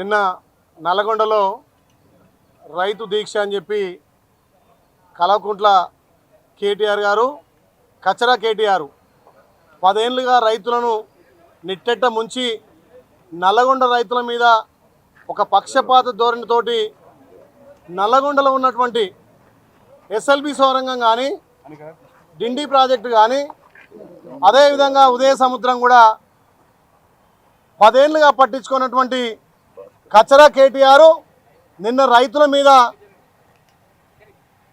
నిన్న నల్గొండలో రైతు దీక్ష అని చెప్పి కలవకుంట్ల కేటీఆర్ గారు కచరా కేటీఆర్ పదేళ్ళుగా రైతులను నిట్టెట్ట ముంచి నల్లగొండ రైతుల మీద ఒక పక్షపాత ధోరణితోటి నల్లగొండలో ఉన్నటువంటి ఎస్ఎల్బి సౌరంగం కానీ డిండి ప్రాజెక్టు కానీ అదేవిధంగా ఉదయ సముద్రం కూడా పదేళ్ళుగా పట్టించుకున్నటువంటి కచ్చరా కేటీఆర్ నిన్న రైతుల మీద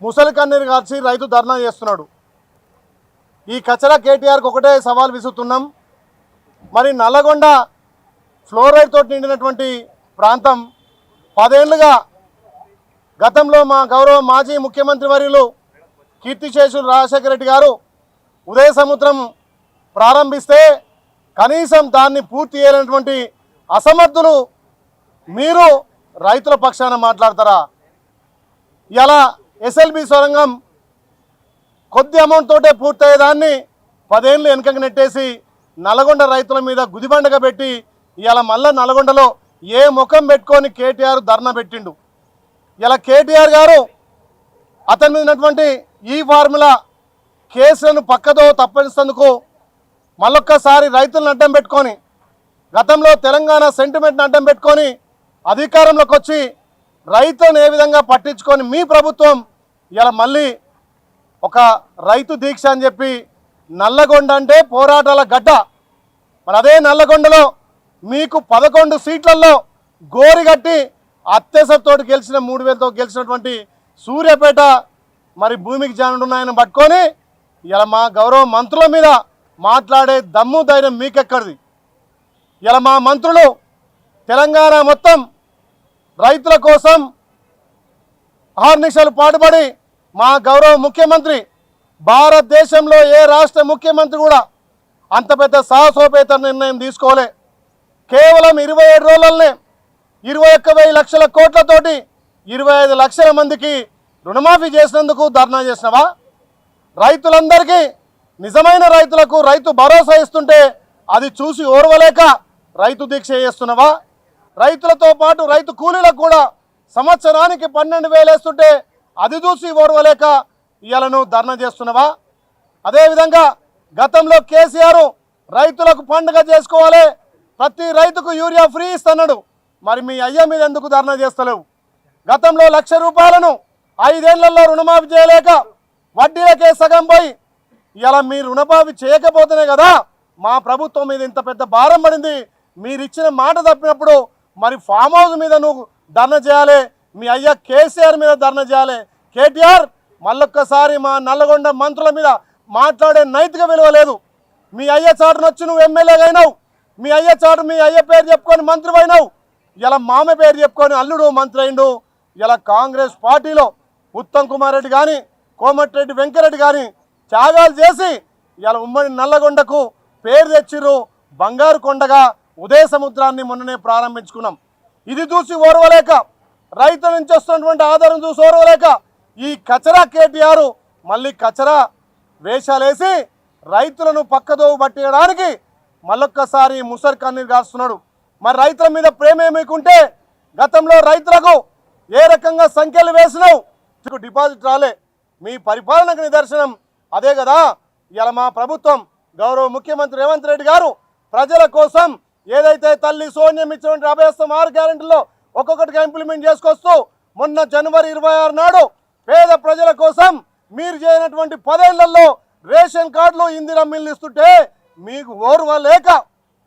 ముసలి కన్నీరు కార్చి రైతు ధర్నా చేస్తున్నాడు. ఈ కచ్చరా కేటీఆర్కి ఒకటే సవాల్ విసురుతున్నాం. మరి నల్లగొండ ఫ్లోరైడ్ తోటి నిండినటువంటి ప్రాంతం పదేళ్ళుగా గతంలో మా గౌరవ మాజీ ముఖ్యమంత్రి వర్యులు కీర్తిశేషులు రాజశేఖర రెడ్డి గారు ఉదయ సముద్రం ప్రారంభిస్తే కనీసం దాన్ని పూర్తి చేయనటువంటి అసమర్థులు మీరు రైతుల పక్షాన మాట్లాడతారా? ఇలా ఎస్ఎల్బి సొరంగం కొద్ది అమౌంట్ తోటే పూర్తయ్యేదాన్ని పదేళ్ళు వెనుకకు నెట్టేసి నల్గొండ రైతుల మీద గుదిబండగా పెట్టి ఇలా మళ్ళా నల్గొండలో ఏ ముఖం పెట్టుకొని కేటీఆర్ ధర్నా పెట్టిండు. ఇలా కేటీఆర్ గారు అతని మీద ఉన్నటువంటి ఈ ఫార్ములా కేసులను పక్కదో తప్పించేందుకు మళ్ళొక్కసారి రైతులను అడ్డం పెట్టుకొని గతంలో తెలంగాణ సెంటిమెంట్ని అడ్డం పెట్టుకొని అధికారంలోకి వచ్చి రైతులను ఏ విధంగా పట్టించుకొని మీ ప్రభుత్వం ఇలా మళ్ళీ ఒక రైతు దీక్ష అని చెప్పి నల్లగొండ అంటే పోరాటాల గడ్డ. మరి అదే నల్లగొండలో మీకు పదకొండు సీట్లలో గోరిగట్టి అత్యసతోటి గెలిచిన మూడు వేలతో గెలిచినటువంటి సూర్యాపేట మరి భూమికి జానుడున్నాయని పట్టుకొని ఇలా మా గౌరవ మంత్రుల మీద మాట్లాడే దమ్ము ధైర్యం మీకెక్కడిది? ఇలా మా మంత్రులు తెలంగాణ మొత్తం రైతుల కోసం అహర్నిశలు పాటుపడి మా గౌరవ ముఖ్యమంత్రి భారతదేశంలో ఏ రాష్ట్ర ముఖ్యమంత్రి కూడా అంత పెద్ద సాహసోపేత నిర్ణయం తీసుకోలే. కేవలం ఇరవై ఏడు రోజులనే ఇరవై ఒక్క వెయ్యి లక్షల కోట్లతోటి ఇరవై ఐదు లక్షల మందికి రుణమాఫీ చేసినందుకు ధర్నా చేసినవా? రైతులందరికీ నిజమైన రైతులకు రైతు భరోసా ఇస్తుంటే అది చూసి ఓర్వలేక రైతు దీక్ష చేస్తున్నవా? రైతులతో పాటు రైతు కూలీలకు కూడా సంవత్సరానికి పన్నెండు వేలు వేస్తుంటే అది చూసి ఓర్వలేక ఇవాళను ధర్నా చేస్తున్నవా? అదేవిధంగా గతంలో కేసీఆర్ రైతులకు పండుగ చేసుకోవాలి ప్రతి రైతుకు యూరియా ఫ్రీ ఇస్తున్నాడు. మరి మీ అయ్య మీద ఎందుకు ధర్నా చేస్తలేవు? గతంలో లక్ష రూపాయలను ఐదేళ్ళలో రుణమాఫీ చేయలేక వడ్డీలకే సగం పోయి ఇలా మీరు రుణమాఫీ చేయకపోతేనే కదా మా ప్రభుత్వం మీద ఇంత పెద్ద భారం పడింది. మీరిచ్చిన మాట తప్పినప్పుడు మరి ఫామ్ హౌస్ మీద నువ్వు ధర్నా చేయాలి. మీ అయ్య కేసీఆర్ మీద ధర్నా చేయాలి. కేటీఆర్ మళ్ళొక్కసారి మా నల్లగొండ మంత్రుల మీద మాట్లాడే నైతిక విలువ లేదు. మీ అయ్య చాటు వచ్చి నువ్వు ఎమ్మెల్యేగా అయినావు. మీ అయ్య చాటు మీ అయ్య పేరు చెప్పుకొని మంత్రి అయినావు. ఇలా మామ పేరు చెప్పుకొని అల్లుడు మంత్రి అయిండు. ఇలా కాంగ్రెస్ పార్టీలో ఉత్తమ్ కుమార్ రెడ్డి కానీ కోమటిరెడ్డి వెంకరెడ్డి కానీ త్యాగాలు చేసి ఇలా ఉమ్మడి నల్లగొండకు పేరు తెచ్చిర్రు బంగారు కొండగా ఉదయ సముద్రాన్ని మొన్ననే ప్రారంభించుకున్నాం. ఇది చూసి ఓర్వలేక రైతుల నుంచి వస్తున్నటువంటి ఆధారం చూసి ఓర్వలేక ఈ కచరా కేటీఆర్ మళ్ళీ కచరా వేషాలేసి రైతులను పక్కదోవు పట్టేయడానికి మళ్ళొక్కసారి ముసరి కన్నీరు కాస్తున్నాడు. మరి రైతుల మీద ప్రేమ ఏమీకుంటే గతంలో రైతులకు ఏ రకంగా సంఖ్యలు వేసినావు? మీకు డిపాజిట్ రాలే. మీ పరిపాలనకు నిదర్శనం అదే కదా. ఇలా మా ప్రభుత్వం గౌరవ ముఖ్యమంత్రి రేవంత్ రెడ్డి గారు ప్రజల కోసం ఏదైతే తల్లి సోనియం ఇచ్చినటువంటి అభయస్థం ఆరు గ్యారెంటీలో ఒక్కొక్కటిగా ఇంప్లిమెంట్ చేసుకొస్తూ మొన్న జనవరి ఇరవై ఆరు నాడు పేద ప్రజల కోసం మీరు చేయనటువంటి పదేళ్ళలో రేషన్ కార్డులు ఇందిరా మిల్లు ఇస్తుంటే మీకు ఓర్వలేక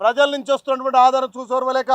ప్రజల నుంచి వస్తున్నటువంటి ఆధారం చూసి ఓర్వలేక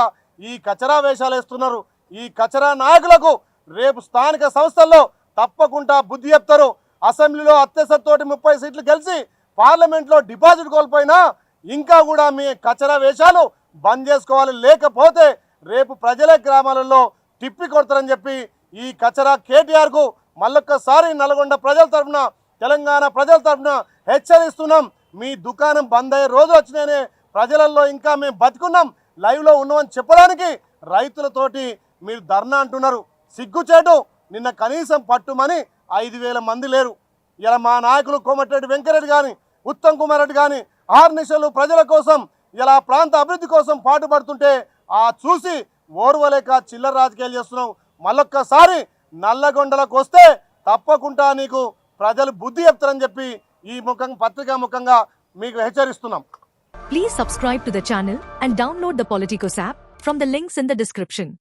ఈ కచరా వేషాలు వేస్తున్నారు. ఈ కచరా నాయకులకు రేపు స్థానిక సంస్థల్లో తప్పకుండా బుద్ధి చెప్తారు. అసెంబ్లీలో అత్యసతోటి ముప్పై సీట్లు గెలిచి పార్లమెంట్లో డిపాజిట్ కోల్పోయినా ఇంకా కూడా మీ కచరా వేషాలు బంద్ చేసుకోవాలి. లేకపోతే రేపు ప్రజలే గ్రామాలలో తిప్పి కొడతారని చెప్పి ఈ కచరా కేటీఆర్కు మళ్ళొక్కసారి నల్గొండ ప్రజల తరఫున తెలంగాణ ప్రజల తరఫున హెచ్చరిస్తున్నాం. మీ దుకాణం బంద్ అయ్యే రోజు వచ్చినాయనే ప్రజలలో ఇంకా మేము బతుకున్నాం. లైవ్లో ఉన్నామని చెప్పడానికి రైతులతోటి మీరు ధర్నా అంటున్నారు. సిగ్గుచేటు నిన్న కనీసం పట్టుమని ఐదు వేల మంది లేరు. ఇలా మా నాయకులు కోమటిరెడ్డి వెంకరెడ్డి కానీ ఉత్తమ్ కుమార్ రెడ్డి కానీ ఆర్నిశలు ప్రజల కోసం ఇలా ప్రాంత అభివృద్ధి కోసం పాటుపడుతుంటే ఆ చూసి ఓర్వలేక చిల్లర రాజకీయాలు చేస్తున్నావు. మళ్ళొక్కసారి నల్లగొండలకు వస్తే తప్పకుండా నీకు ప్రజలు బుద్ధి చెప్తారని చెప్పి ఈ ముఖం పత్రికా ముఖంగా మీకు హెచ్చరిస్తున్నాం. Please subscribe to the channel and download the Politicos app from the links in the description